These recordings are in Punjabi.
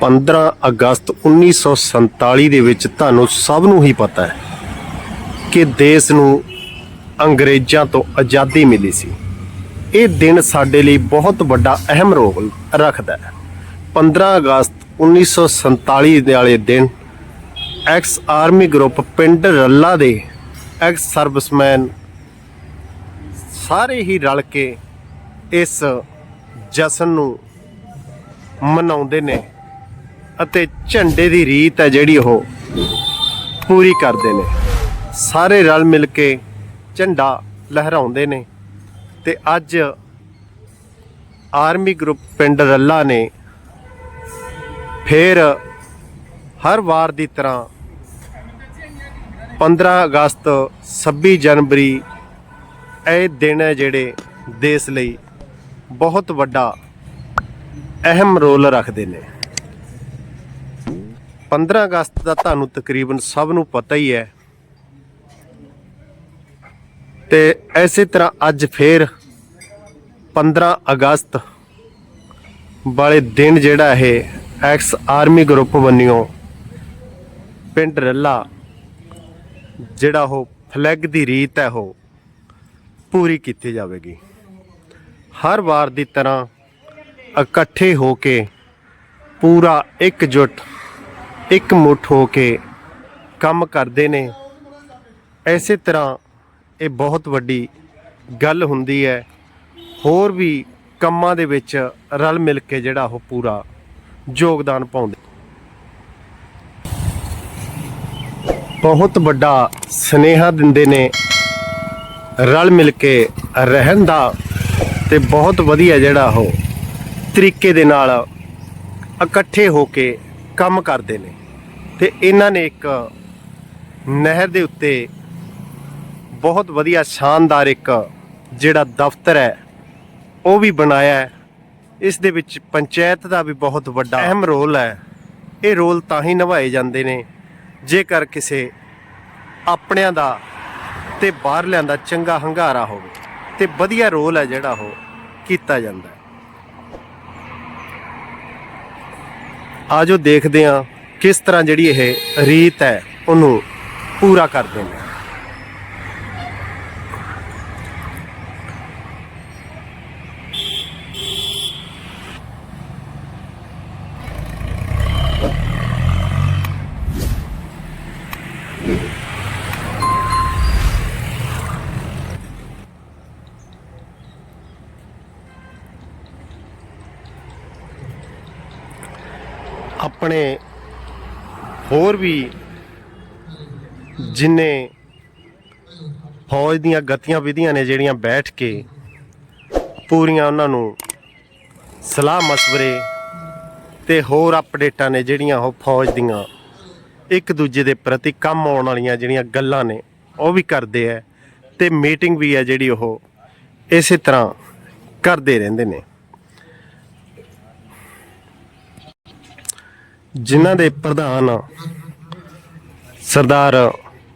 15 ਅਗਸਤ 1947 ਦੇ ਵਿੱਚ ਤੁਹਾਨੂੰ ਸਭ ਨੂੰ ਹੀ ਪਤਾ ਹੈ ਕਿ ਦੇਸ਼ ਨੂੰ ਅੰਗਰੇਜ਼ਾਂ ਤੋਂ ਆਜ਼ਾਦੀ ਮਿਲੀ ਸੀ। ਇਹ ਦਿਨ ਸਾਡੇ ਲਈ ਬਹੁਤ ਵੱਡਾ ਅਹਿਮ ਰੋਲ ਰੱਖਦਾ ਹੈ। 15 ਅਗਸਤ 1947 ਦੇ ਵਾਲੇ ਦਿਨ ਐਕਸ ਆਰਮੀ ਗਰੁੱਪ ਪਿੰਡ ਰੱਲਾ ਦੇ ਐਕਸ ਸਰਵਿਸਮੈਨ ਸਾਰੇ ਹੀ ਰਲ ਕੇ ਇਸ ਜਸ਼ਨ ਨੂੰ ਮਨਾਉਂਦੇ ਨੇ। ਅਤੇ ਝੰਡੇ ਦੀ ਰੀਤ ਹੈ ਜਿਹੜੀ ਉਹ ਪੂਰੀ ਕਰਦੇ ਨੇ। ਸਾਰੇ ਰਲ ਮਿਲ ਕੇ ਝੰਡਾ ਲਹਿਰਾਉਂਦੇ ਨੇ ਤੇ ਅੱਜ ਆਰਮੀ ਗਰੁੱਪ ਪਿੰਡ ਰੱਲਾ ਨੇ ਫੇਰ ਹਰ ਵਾਰ ਦੀ ਤਰ੍ਹਾਂ 15 ਅਗਸਤ 26 ਜਨਵਰੀ ਇਹ ਦਿਨ ਹੈ ਜਿਹੜੇ ਦੇਸ਼ ਲਈ ਬਹੁਤ ਵੱਡਾ ਅਹਿਮ ਰੋਲ ਰੱਖਦੇ ਨੇ। 15 ਅਗਸਤ ਦਾ ਤੁਹਾਨੂੰ ਤਕਰੀਬਨ ਸਭ ਨੂੰ ਪਤਾ ਹੀ ਹੈ। ਤੇ ਐਸੇ ਤਰ੍ਹਾਂ ਅੱਜ ਫੇਰ 15 ਅਗਸਤ ਵਾਲੇ ਦਿਨ ਜਿਹੜਾ ਇਹ ਐਕਸ ਆਰਮੀ ਗਰੁੱਪ ਬੰਨਿਓ ਪਿੰਡ ਰੱਲਾ ਜਿਹੜਾ ਉਹ ਫਲੈਗ ਦੀ ਰੀਤ ਹੈ ਉਹ ਪੂਰੀ ਕੀਤੀ ਜਾਵੇਗੀ। ਹਰ ਵਾਰ ਦੀ ਤਰ੍ਹਾਂ ਇਕੱਠੇ ਹੋ ਕੇ ਪੂਰਾ ਇਕਜੁੱਟ ਇੱਕ ਮੁੱਠ ਹੋ ਕੇ ਕੰਮ ਕਰਦੇ ਨੇ। ਐਸੇ ਤਰ੍ਹਾਂ ਇਹ ਬਹੁਤ ਵੱਡੀ ਗੱਲ ਹੁੰਦੀ ਹੈ। ਹੋਰ ਵੀ ਕੰਮਾਂ ਦੇ ਵਿੱਚ ਰਲ ਮਿਲ ਕੇ ਜਿਹੜਾ ਉਹ ਪੂਰਾ ਯੋਗਦਾਨ ਪਾਉਂਦੇ। ਬਹੁਤ ਵੱਡਾ ਸਨੇਹਾ ਦਿੰਦੇ ਨੇ ਰਲ ਮਿਲ ਕੇ ਰਹਿਣ ਦਾ ਤੇ ਬਹੁਤ ਵਧੀਆ ਜਿਹੜਾ ਉਹ ਤਰੀਕੇ ਦੇ ਨਾਲ ਇਕੱਠੇ ਹੋ ਕੇ ਕੰਮ ਕਰਦੇ ਨੇ। ਇਹਨਾਂ ਨੇ ਇੱਕ ਨਹਿਰ ਦੇ ਉੱਤੇ ਬਹੁਤ ਵਧੀਆ ਸ਼ਾਨਦਾਰ ਇੱਕ ਜਿਹੜਾ ਦਫ਼ਤਰ ਹੈ, ਉਹ ਵੀ ਬਣਾਇਆ ਹੈ। ਇਸ ਦੇ ਵਿੱਚ ਪੰਚਾਇਤ ਦਾ ਵੀ ਬਹੁਤ ਵੱਡਾ ਅਹਿਮ ਰੋਲ ਹੈ। ਇਹ ਰੋਲ ਤਾਂ ਹੀ ਨਿਭਾਏ ਜਾਂਦੇ ਨੇ, ਜੇਕਰ ਕਿਸੇ ਆਪਣਿਆਂ ਦਾ ਤੇ ਬਾਹਰਲਿਆਂ ਦਾ ਚੰਗਾ ਹੰਗਾਰਾ ਹੋਵੇ। ਤੇ ਵਧੀਆ ਰੋਲ ਹੈ ਜਿਹੜਾ ਉਹ ਕੀਤਾ ਜਾਂਦਾ ਹੈ। ਆਜੋ ਦੇਖਦੇ ਹਾਂ ਕਿਸ ਤਰ੍ਹਾਂ ਜਿਹੜੀ ਇਹ ਰੀਤ ਹੈ ਉਹਨੂੰ ਪੂਰਾ ਕਰਦੇ ਨੇ ਆਪਣੇ ਹੋਰ ਵੀ ਜਿੰਨੇ ਫੌਜ ਦੀਆਂ ਗਤੀਆਂ ਵਿਧੀਆਂ ਨੇ ਜਿਹੜੀਆਂ ਬੈਠ ਕੇ ਪੂਰੀਆਂ ਉਹਨਾਂ ਨੂੰ ਸਲਾਹ ਮਸ਼ਵਰੇ ਤੇ ਹੋਰ ਅਪਡੇਟਾਂ ਨੇ ਜਿਹੜੀਆਂ ਉਹ ਫੌਜ ਦੀਆਂ ਇੱਕ ਦੂਜੇ ਦੇ ਪ੍ਰਤੀ ਕੰਮ ਆਉਣ ਵਾਲੀਆਂ ਜਿਹੜੀਆਂ ਗੱਲਾਂ ਨੇ, ਉਹ ਵੀ ਕਰਦੇ ਆ ਤੇ ਮੀਟਿੰਗ ਵੀ ਹੈ ਜਿਹੜੀ ਉਹ ਇਸੇ ਤਰ੍ਹਾਂ ਕਰਦੇ ਰਹਿੰਦੇ ਨੇ। ਜਿਨ੍ਹਾਂ ਦੇ ਪ੍ਰਧਾਨ ਸਰਦਾਰ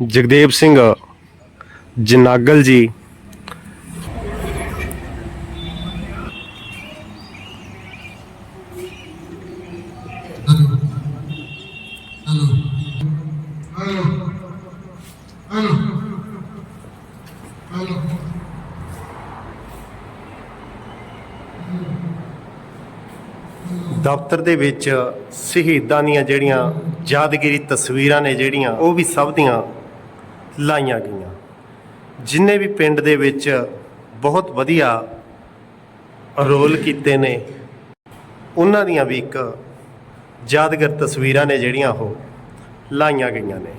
ਜਗਦੇਵ ਸਿੰਘ ਜਨਾਗਲ ਜੀ ਦਫ਼ਤਰ ਦੇ ਵਿੱਚ ਸ਼ਹੀਦਾਂ ਦੀਆਂ ਜਿਹੜੀਆਂ ਯਾਦਗਿਰੀ ਤਸਵੀਰਾਂ ਨੇ ਜਿਹੜੀਆਂ, ਉਹ ਵੀ ਸਭ ਦੀਆਂ ਲਾਈਆਂ ਗਈਆਂ। ਜਿੰਨੇ ਵੀ ਪਿੰਡ ਦੇ ਵਿੱਚ ਬਹੁਤ ਵਧੀਆ ਰੋਲ ਕੀਤੇ ਨੇ, ਉਹਨਾਂ ਦੀਆਂ ਵੀ ਇੱਕ ਯਾਦਗਾਰ ਤਸਵੀਰਾਂ ਨੇ ਜਿਹੜੀਆਂ ਉਹ ਲਾਈਆਂ ਗਈਆਂ ਨੇ।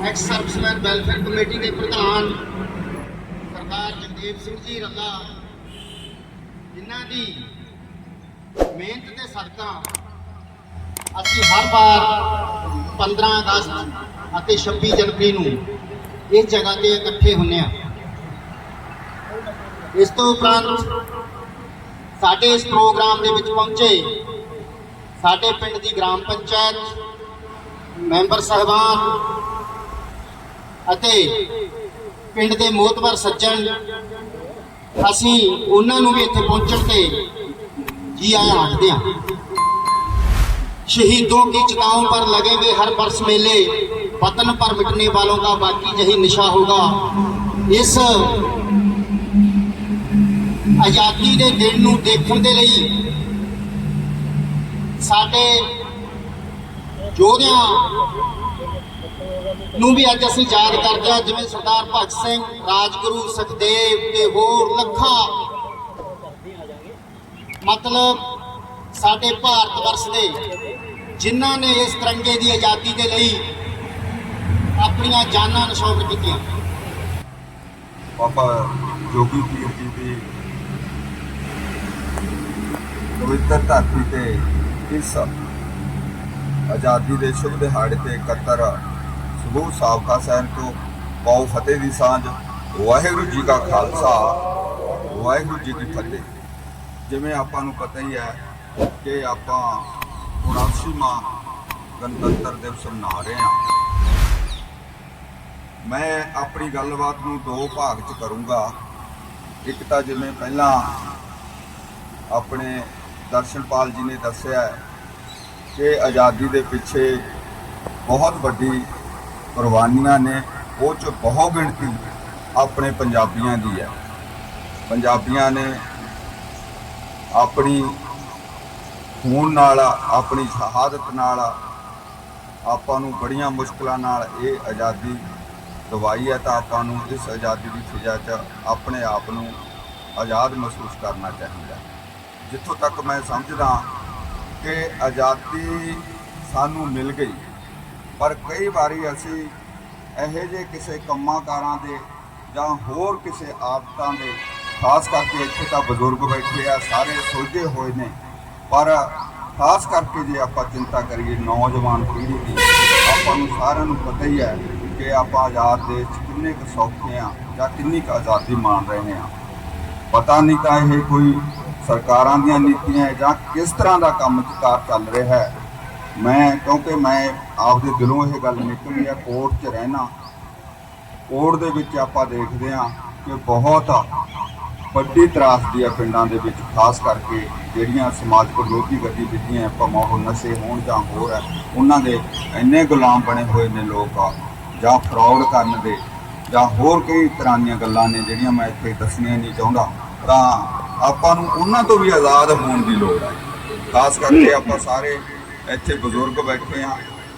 ਐਕਸ ਸਰਵਿਸਮੈਨ ਵੈਲਫੇਅਰ ਕਮੇਟੀ ਦੇ ਪ੍ਰਧਾਨ ਸਰਦਾਰ ਜਗਦੀਪ ਸਿੰਘ ਜੀ ਰੱਲਾ, ਜਿਨ੍ਹਾਂ ਦੀ ਮਿਹਨਤ ਦੇ ਸਦਕਾ ਅਸੀਂ ਹਰ ਵਾਰ 15 ਅਗਸਤ ਅਤੇ 26 ਜਨਵਰੀ ਨੂੰ ਇਸ ਜਗ੍ਹਾ ਤੇ ਇਕੱਠੇ ਹੁੰਨੇ ਆ ਇਸ ਤੋਂ ਉਪਰੰਤ ਸਾਡੇ ਇਸ ਪ੍ਰੋਗਰਾਮ ਦੇ ਵਿੱਚ ਪਹੁੰਚੇ ਸਾਡੇ ਪਿੰਡ ਦੀ ਗ੍ਰਾਮ ਪੰਚਾਇਤ, ਮੈਂਬਰ ਸਾਹਿਬਾਨ ਅਤੇ ਪਿੰਡ ਦੇ ਮੋਤਵਰ ਸੱਜਣ, ਅਸੀਂ ਉਹਨਾਂ ਨੂੰ ਵੀ ਇੱਥੇ ਪਹੁੰਚਣ ਤੇ ਜੀ ਆਇਆਂ ਆਖਦੇ ਹਾਂ। ਸ਼ਹੀਦੋਂ ਕੀ ਚਿਤਾਓं ਪਰ ਲਗੇ ਵੇ ਹਰ ਬਰਸ ਮੇਲੇ, ਵਤਨ ਪਰ ਮਿਟਨੇ ਵਾਲੋਂ ਦਾ ਬਾਕੀ ਜਹੀ ਨਿਸ਼ਾ ਹੋਗਾ ਇਸ ਆਜ਼ਾਦੀ ਦੇ ਦਿਨ ਨੂੰ ਦੇਖਣ ਦੇ ਲਈ ਸਾਡੇ ਜੋਧਿਆਂ ਨੂੰ ਵੀ ਅੱਜ ਅਸੀਂ ਯਾਦ ਕਰਦੇ ਹਾਂ, ਜਿਵੇਂ ਸਰਦਾਰ ਭਗਤ ਸਿੰਘ, ਰਾਜਗੁਰੂ ਸੁਖਦੇਵ ਤੇ ਹੋਰ ਲੱਖਾਂ। ਮਤਲਬ ਸਾਡੇ ਭਾਰਤ ਵਰਸ਼ ਦੇ ਜਿਨ੍ਹਾਂ ਨੇ ਇਸ ਤਿਰੰਗੇ ਦੀ ਆਜ਼ਾਦੀ ਦੇ ਲਈ ਆਪਣੀਆਂ ਜਾਨਾਂ ਨਿਸ਼ਾਵਰ ਕੀਤੀਆਂ। ਬਾਬਾ ਜੋਗੀ ਪੀਰ ਦੀ ਪਵਿੱਤਰ ਧਰਤੀ ਤੇ ਇਸ ਆਜ਼ਾਦੀ ਦੇ ਸ਼ੁਭ ਦਿਹਾੜੇ ਤੇ ਇਕੱਤਰ ਸਮੂਹ ਸਾਬਕਾ ਸੈਨ ਤੋਂ ਪਾਉ ਫਤਿਹ ਦੀ ਸਾਂਝ, ਵਾਹਿਗੁਰੂ ਜੀ ਕਾ ਖਾਲਸਾ, ਵਾਹਿਗੁਰੂ ਜੀ ਕੀ ਫਤਿਹ। ਜਿਵੇਂ ਆਪਾਂ ਨੂੰ ਪਤਾ ਹੀ ਹੈ ਕਿ ਆਪਾਂ 79ਵਾਂ ਗਣਤੰਤਰ ਦਿਵਸ ਮਨਾ ਰਹੇ ਹਾਂ। ਮੈਂ ਆਪਣੀ ਗੱਲਬਾਤ ਨੂੰ ਦੋ ਭਾਗ ਚ ਕਰੂੰਗਾ। ਇੱਕ ਤਾਂ ਜਿਵੇਂ ਪਹਿਲਾਂ ਆਪਣੇ ਦਰਸ਼ਨਪਾਲ ਜੀ ਨੇ ਦੱਸਿਆ ਕਿ ਆਜ਼ਾਦੀ ਦੇ ਪਿੱਛੇ ਬਹੁਤ ਵੱਡੀ ਕੁਰਬਾਨੀਆਂ ਨੇ, ਉਹ ਚ ਬਹੁ ਗਿਣਤੀ ਆਪਣੇ ਪੰਜਾਬੀਆਂ ਦੀ ਹੈ। ਪੰਜਾਬੀਆਂ ਨੇ ਆਪਣੀ ਖੂਨ ਨਾਲ, ਆਪਣੀ ਸ਼ਹਾਦਤ ਨਾਲ, ਆਪਾਂ ਨੂੰ ਬੜੀਆਂ ਮੁਸ਼ਕਲਾਂ ਨਾਲ ਇਹ ਆਜ਼ਾਦੀ ਦਵਾਈ ਹੈ ਤਾਂ ਆਪਾਂ ਨੂੰ ਇਸ ਆਜ਼ਾਦੀ ਦੀ ਫਿਜ਼ਾ 'ਚ ਆਪਣੇ ਆਪ ਨੂੰ ਆਜ਼ਾਦ ਮਹਿਸੂਸ ਕਰਨਾ ਚਾਹੀਦਾ ਜਿੱਥੋਂ ਤੱਕ ਮੈਂ ਸਮਝਦਾ ਕਿ ਆਜ਼ਾਦੀ ਸਾਨੂੰ ਮਿਲ ਗਈ। ਪਰ ਕਈ ਵਾਰੀ ਅਸੀਂ ਇਹੋ ਜਿਹੇ ਕਿਸੇ ਕੰਮਾਂ ਕਾਰਾਂ ਦੇ ਜਾਂ ਹੋਰ ਕਿਸੇ ਆਦਤਾਂ ਦੇ, ਖਾਸ ਕਰਕੇ ਇੱਥੇ ਤਾਂ ਬਜ਼ੁਰਗ ਬੈਠੇ ਆ, ਸਾਰੇ ਸੋਝੇ ਹੋਏ ਨੇ। ਪਰ ਖਾਸ ਕਰਕੇ ਜੇ ਆਪਾਂ ਚਿੰਤਾ ਕਰੀਏ ਨੌਜਵਾਨ ਪੀੜ੍ਹੀ ਦੀ, ਆਪਾਂ ਨੂੰ ਸਾਰਿਆਂ ਨੂੰ ਪਤਾ ਹੀ ਹੈ ਕਿ ਆਪਾਂ ਆਜ਼ਾਦ ਦੇਸ਼ 'ਚ ਕਿੰਨੇ ਕੁ ਸੌਖੇ ਆ ਜਾਂ ਕਿੰਨੀ ਕੁ ਆਜ਼ਾਦੀ ਮਾਣ ਰਹੇ ਆ। ਪਤਾ ਨਹੀਂ ਤਾਂ ਇਹ ਕੋਈ ਸਰਕਾਰਾਂ ਦੀਆਂ ਨੀਤੀਆਂ ਜਾਂ ਕਿਸ ਤਰ੍ਹਾਂ ਦਾ ਕੰਮ ਕਾਰ ਚੱਲ ਰਿਹਾ ਹੈ। ਮੈਂ ਕਿਉਂਕਿ ਮੈਂ ਆਪਦੇ ਦਿਲੋਂ ਇਹ ਗੱਲ ਨਿਕਲੀ ਹੈ ਕੋਰਟ 'ਚ ਰਹਿਣਾ। ਕੋਰਟ ਦੇ ਵਿੱਚ ਆਪਾਂ ਦੇਖਦੇ ਹਾਂ ਕਿ ਬਹੁਤ ਵੱਡੀ ਤਰਾਸਦੀ ਹੈ ਪਿੰਡਾਂ ਦੇ ਵਿੱਚ ਖਾਸ ਕਰਕੇ ਜਿਹੜੀਆਂ ਸਮਾਜਿਕ ਵਿਰੋਧੀ ਗਤੀਵਿਧੀਆਂ ਹੈ, ਭਾਵੇਂ ਉਹ ਨਸ਼ੇ ਹੋਣ ਜਾਂ ਹੋਰ ਹੈ ਉਹਨਾਂ ਦੇ ਇੰਨੇ ਗੁਲਾਮ ਬਣੇ ਹੋਏ ਨੇ ਲੋਕ ਜਾਂ ਫਰਾਡ ਕਰਨ ਦੇ ਜਾਂ ਹੋਰ ਕਈ ਤਰ੍ਹਾਂ ਦੀਆਂ ਗੱਲਾਂ ਨੇ ਜਿਹੜੀਆਂ ਮੈਂ ਇੱਥੇ ਦੱਸਣੀਆਂ ਨਹੀਂ ਚਾਹੁੰਦਾ। ਤਾਂ ਆਪਾਂ ਨੂੰ ਉਹਨਾਂ ਤੋਂ ਵੀ ਆਜ਼ਾਦ ਹੋਣ ਦੀ ਲੋੜ ਹੈ ਖਾਸ ਕਰਕੇ ਆਪਾਂ ਸਾਰੇ ਇੱਥੇ ਬਜ਼ੁਰਗ ਬੈਠੇ ਆ।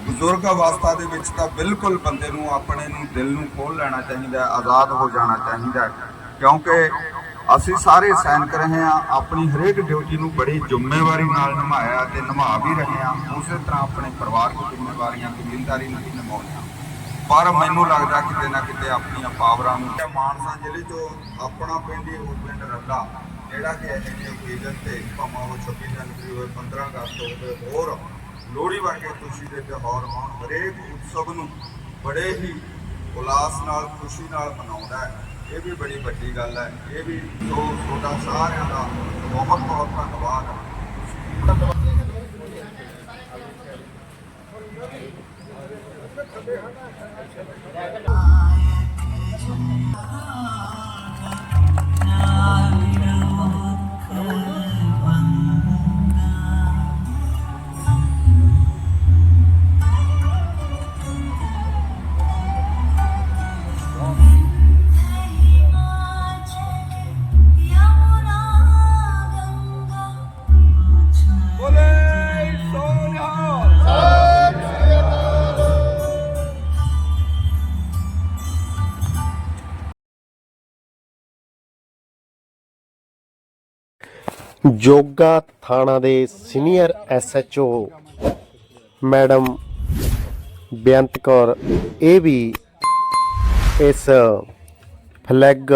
ਬਜ਼ੁਰਗ ਅਵਸਥਾ ਦੇ ਵਿੱਚ ਤਾਂ ਬਿਲਕੁਲ ਬੰਦੇ ਨੂੰ ਆਪਣੇ ਨੂੰ ਦਿਲ ਨੂੰ ਖੋਲ ਲੈਣਾ ਚਾਹੀਦਾ, ਆਜ਼ਾਦ ਹੋ ਜਾਣਾ ਚਾਹੀਦਾ। ਕਿਉਂਕਿ ਅਸੀਂ ਸਾਰੇ ਸੈਨਿਕ ਰਹੇ ਆ, ਆਪਣੀ ਹਰੇਕ ਡਿਊਟੀ ਨੂੰ ਬੜੀ ਜ਼ਿੰਮੇਵਾਰੀ ਨਾਲ ਨਿਭਾਇਆ ਤੇ ਨਿਭਾ ਵੀ ਰਹੇ ਆ। ਉਸੇ ਤਰ੍ਹਾਂ ਆਪਣੇ ਪਰਿਵਾਰਕ ਜ਼ਿੰਮੇਵਾਰੀਆਂ ਕਬੀਲਦਾਰੀ ਨਾਲ ਹੀ ਨਿਭਾਉਂਦੇ ਪਰ ਮੈਨੂੰ ਲੱਗਦਾ ਕਿਤੇ ਨਾ ਕਿਤੇ ਆਪਣੀਆਂ ਪਾਵਰਾਂ ਨੂੰ ਤੇ ਮਾਨਸਾ ਜ਼ਿਲ੍ਹੇ ਤੋਂ ਆਪਣਾ ਪਿੰਡ ਹੀ ਉਹ ਪਿੰਡ ਰੱਲਾ ਜਿਹੜਾ ਕਿ ਇਹ ਜਿਹੇ ਓਕੇਜ਼ਨ ਤੇ ਭਾਵੇਂ ਉਹ 26 ਜਨਵਰੀ ਹੋਵੇ 15 ਅਗਸਤ ਹੋਵੇ, ਹੋਰ ਲੋਹੜੀ ਵਰਗੇ ਖੁਸ਼ੀ ਦੇ ਤਿਉਹਾਰ ਆਉਣ ਹਰੇਕ ਉਤਸਵ ਨੂੰ ਬੜੇ ਹੀ ਉਲਾਸ ਨਾਲ, ਖੁਸ਼ੀ ਨਾਲ ਮਨਾਉਂਦਾ ਹੈ। ਇਹ ਵੀ ਬੜੀ ਵੱਡੀ ਗੱਲ ਹੈ। ਇਹ ਵੀ ਜੋ ਛੋਟਾ ਸਾਰਿਆਂ ਦਾ ਬਹੁਤ ਬਹੁਤ ਧੰਨਵਾਦ ਹੈ। ਜੋਗਾ ਥਾਣਾ ਦੇ senior SHO madam Beant Kaur, ਇਹ ਵੀ ਇਸ ਫਲੈਗ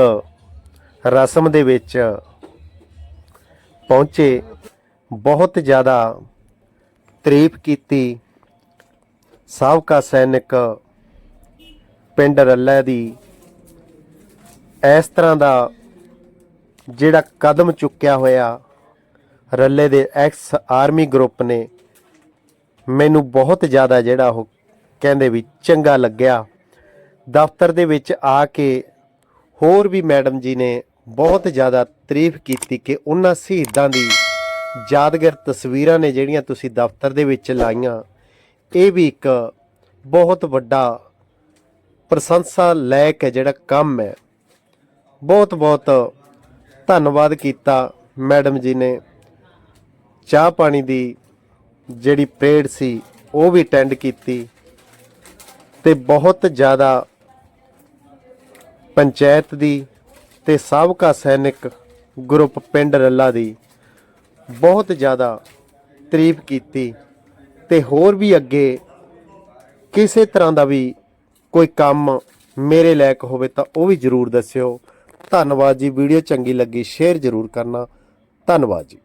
ਰਸਮ ਦੇ ਵਿੱਚ ਪਹੁੰਚੇ। ਬਹੁਤ ਜ਼ਿਆਦਾ ਤਾਰੀਫ ਕੀਤੀ ਸਾਬਕਾ ਸੈਨਿਕ ਪਿੰਡ ਰੱਲਾ ਦੀ। ਇਸ ਤਰ੍ਹਾਂ ਦਾ ਜਿਹੜਾ ਕਦਮ ਚੁੱਕਿਆ ਹੋਇਆ ਰੱਲੇ ਦੇ ਐਕਸ ਆਰਮੀ ਗਰੁੱਪ ਨੇ ਮੈਨੂੰ ਬਹੁਤ ਜ਼ਿਆਦਾ ਜਿਹੜਾ ਉਹ ਕਹਿੰਦੇ ਵੀ ਚੰਗਾ ਲੱਗਿਆ। ਦਫ਼ਤਰ ਦੇ ਵਿੱਚ ਆ ਕੇ ਹੋਰ ਵੀ ਮੈਡਮ ਜੀ ਨੇ ਬਹੁਤ ਜ਼ਿਆਦਾ ਤਾਰੀਫ ਕੀਤੀ ਕਿ ਉਹਨਾਂ ਸ਼ਹੀਦਾਂ ਦੀ ਯਾਦਗਾਰ ਤਸਵੀਰਾਂ ਨੇ ਜਿਹੜੀਆਂ ਤੁਸੀਂ ਦਫ਼ਤਰ ਦੇ ਵਿੱਚ ਲਾਈਆਂ, ਇਹ ਵੀ ਇੱਕ ਬਹੁਤ ਵੱਡਾ ਪ੍ਰਸ਼ੰਸਾ ਲਾਇਕ ਹੈ ਜਿਹੜਾ ਕੰਮ ਹੈ। ਬਹੁਤ ਬਹੁਤ ਧੰਨਵਾਦ ਕੀਤਾ ਮੈਡਮ ਜੀ ਨੇ। ਚਾਹ ਪਾਣੀ ਦੀ ਜਿਹੜੀ ਪਰੇਡ ਸੀ, ਉਹ ਵੀ ਅਟੈਂਡ ਕੀਤੀ ਤੇ ਬਹੁਤ ਜ਼ਿਆਦਾ ਪੰਚਾਇਤ ਦੀ ਤੇ ਸਾਬਕਾ ਸੈਨਿਕ ਗਰੁੱਪ ਪਿੰਡ ਰੱਲਾ ਦੀ ਬਹੁਤ ਜ਼ਿਆਦਾ ਤਾਰੀਫ ਕੀਤੀ ਤੇ ਹੋਰ ਵੀ ਅੱਗੇ ਕਿਸੇ ਤਰ੍ਹਾਂ ਦਾ ਵੀ ਕੋਈ ਕੰਮ ਮੇਰੇ ਲਾਇਕ ਹੋਵੇ ਤਾਂ ਉਹ ਵੀ ਜਰੂਰ ਦੱਸਿਓ। ਧੰਨਵਾਦ ਜੀ, ਵੀਡੀਓ ਚੰਗੀ ਲੱਗੀ ਸ਼ੇਅਰ ਜਰੂਰ ਕਰਨਾ। ਧੰਨਵਾਦ ਜੀ।